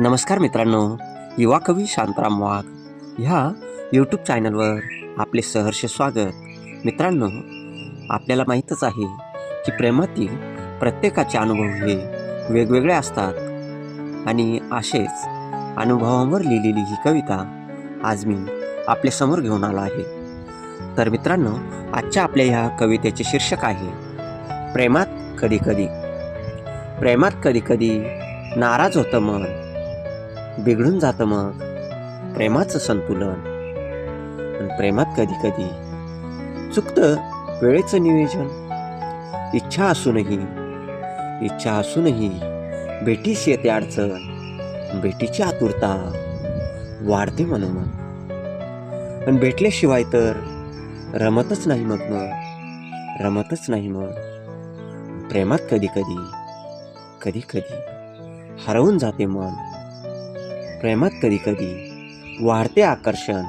नमस्कार मित्रांनो युवा कवी शांताराम वाघ ह्या यूट्यूब चॅनलवर आपले सहर्ष स्वागत. मित्रांनो आपल्याला माहीतच आहे की प्रेमातील प्रत्येकाचे अनुभव हे वेगवेगळे असतात. आणि असेच अनुभवांवर लिहिलेली ही कविता आज मी आपल्यासमोर घेऊन आलो आहे. तर मित्रांनो आजच्या आपल्या ह्या कवितेचे शीर्षक आहे प्रेमात कधी कधी. प्रेमात कधी कधी नाराज होतं मन. बिघडून जातं मग. प्रेमाचं संतुलन. पण प्रेमात कधी कधी चुकतं वेळेचं नियोजन. इच्छा असूनही इच्छा असूनही भेटीस येते अडचण. भेटीची आतुरता वाढते मनोमन पण भेटल्याशिवाय तर रमतच नाही मग मग. रमतच नाही मग. प्रेमात कधी कधी कधी कधी हरवून जाते मन. प्रेमात कधी कधी वाढते आकर्षण.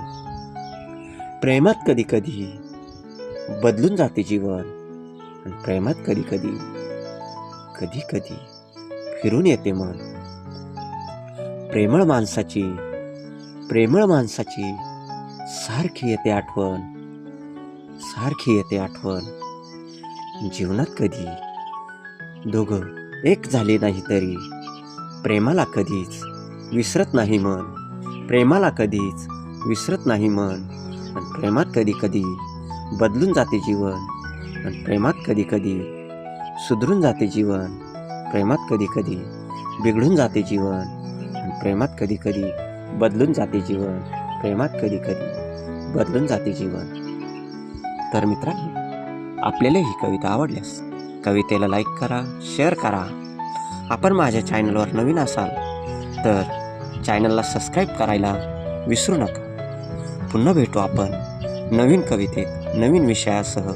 प्रेमात कधी कधी बदलून जाते जीवन. आणि प्रेमात कधी कधी कधी कधी फिरून येते मन. प्रेमळ माणसाची प्रेमळ माणसाची सारखी येते आठवण. सारखी येते आठवण. जीवनात कधी दोघं एक झाले नाही तरी प्रेमाला कधीच विसरत नाही मन. प्रेमाला कधीच विसरत नाही मन. आणि प्रेमात कधी कधी बदलून जाते जीवन. आणि प्रेमात कधी कधी सुधरून जाते जीवन. प्रेमात कधी कधी बिघडून जाते जीवन. आणि प्रेमात कधी कधी बदलून जाते जीवन. प्रेमात कधी कधी बदलून जाते जीवन. तर मित्रांनो आपल्याला ही कविता आवडल्यास कवितेला लाईक करा शेअर करा. आपण माझ्या चॅनलवर नवीन असाल तर चॅनलला सबस्क्राईब करायला विसरू नका. पुन्हा भेटू आपण नवीन कवितेत नवीन विषयासह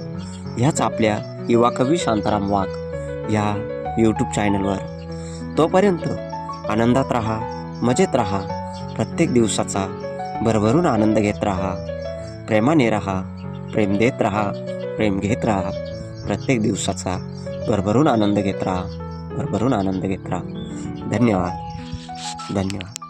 ह्याच आपल्या युवा कवी शांताराम वाघ ह्या यूट्यूब चॅनलवर. तोपर्यंत आनंदात राहा मजेत राहा प्रत्येक दिवसाचा भरभरून आनंद घेत राहा प्रेमाने राहा प्रेम देत राहा प्रेम घेत राहा प्रत्येक दिवसाचा भरभरून आनंद घेत राहा भरभरून आनंद घेत राहा. धन्यवाद. धन्यवाद.